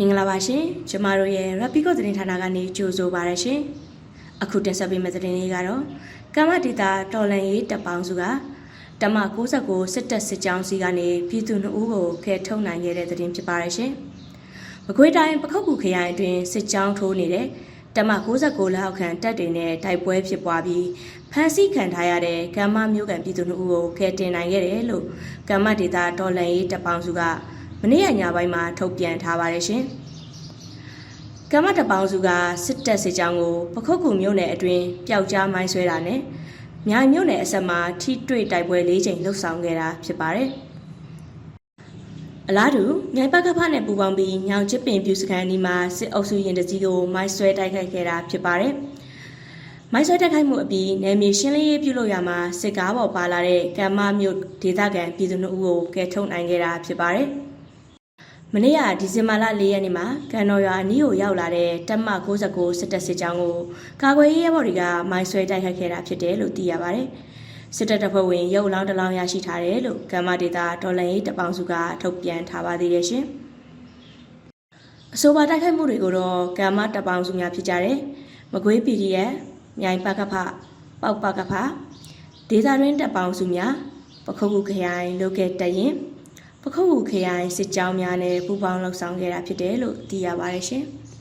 မင်္ဂလာပါရှင်ကျမတို့ရဲ့ Rapico သတင်းဌာနကနေကြိုဆိုပါရရှင်အခုတင်ဆက်ပေးမယ့်သတင်းလေးကတော့ကမ္မဒေတာတော်လန်ရေးတပ်ပေါင်းစုကတမ69စစ်တပ်စစ်ကြောင်းစီကနေပြည်သူနှုတ်ကိုခဲထုတ်နိုင်ခဲ့တဲ့သတင်းဖြစ်ပါရရှင်မကွေးတိုင်းပခုတ်ကူခရိုင်အတွင်းစစ်ကြောင်းထိုးနေတဲ့တမ69လက်အောက်ခံတပ်တွေနဲ့တိုက်ပွဲဖြစ်ပွားပြီးဖမ်းဆီးခံထားရတဲ့ကမ္မမျိုးကန်ပြည်သူနှုတ်ကိုခဲတင်နိုင်ခဲ့တယ်လို့ကမ္မဒေတာတော်လန်ရေးတပ်ပေါင်းစုကမ နေ့ကညပိုင်းမှာထုတ်ပြန်ထားပါတယ်ရှင်။ကမ္မတပေါင်းစုကစစ်တပ်စစ်ကြောင်းကိုပခုတ်ကူမြို့နယ်အတွင်းပျောက်ကြားမိုင်းဆွဲတာနဲ့မြိုင်မြို့နယ်အစပ်မှာထိတွေ့တိုက်ပွဲ၄ချိန်လှုပ်ဆောင်ခဲ့တာဖြစ်ပါတယ်။အလားတူမြိုင်ပကဖနဲ့ပူပေါင်းပြီးညောင်ချစ်ပင်ပြူစခန်းဒီမှာစစ်အုပ်စုရင်တကြီးကိုမိုင်းဆွဲတိုက်ခိုက်ခဲ့တာဖြစ်ပါတယ်။မိုင်းဆွဲတိုက်ခိုက်မှုအပြီးနယ်မြေရှင်းလင်းရေးပြုလုပ်ရမှာစစ်ကားပေါ်ပါလာတဲ့ကမ္မမြို့ဒေသခံပြည်သူတို့ကိုကယ်ထုတ်နိုင်ခဲ့တာဖြစ်ပါတယ်။ မနေ့ကဒီဇင်ဘာလ၄ရက်နေ့မှာကန်တော်ရွာအနီးကိုရောက်လာတဲ့တပ်မ69စစ်တပ်စစ်ကြောင်းကိုကာကွယ်ရေးရဲဘော်တွေကမိုင်းဆွဲတိုက်ခိုက်ခဲ့တာဖြစ်တယ်လို့သိရပါတယ်။စစ်တပ်တပ်ဖွဲ့ဝင်ရုပ်အလောင်းတစ်လောင်းရရှိထားတယ်လို့ကမ္မဒေတာဒေါ်လန်ရေးတပေါင်းစုကထုတ်ပြန်ထားပါသေးတယ်ရှင်။အဆိုပါတိုက်ခိုက်မှုတွေကိုတော့ကမ္မတပေါင်းစုများဖြစ်ကြတယ်။မကွေး PDF မြိုင်ပကဖပေါက်ပကဖဒေတာရင်းတပ်ပေါင်းစုများပခုတ်ကူခရိုင်လောကဲတရင် ပခုတ်ကူခရိုင်စစ်ကြောင်းများနဲ့ပူးပေါင်းလှုပ်ဆောင်ခဲ့တာဖြစ်တယ်လို့သိရပါတယ်ရှင်။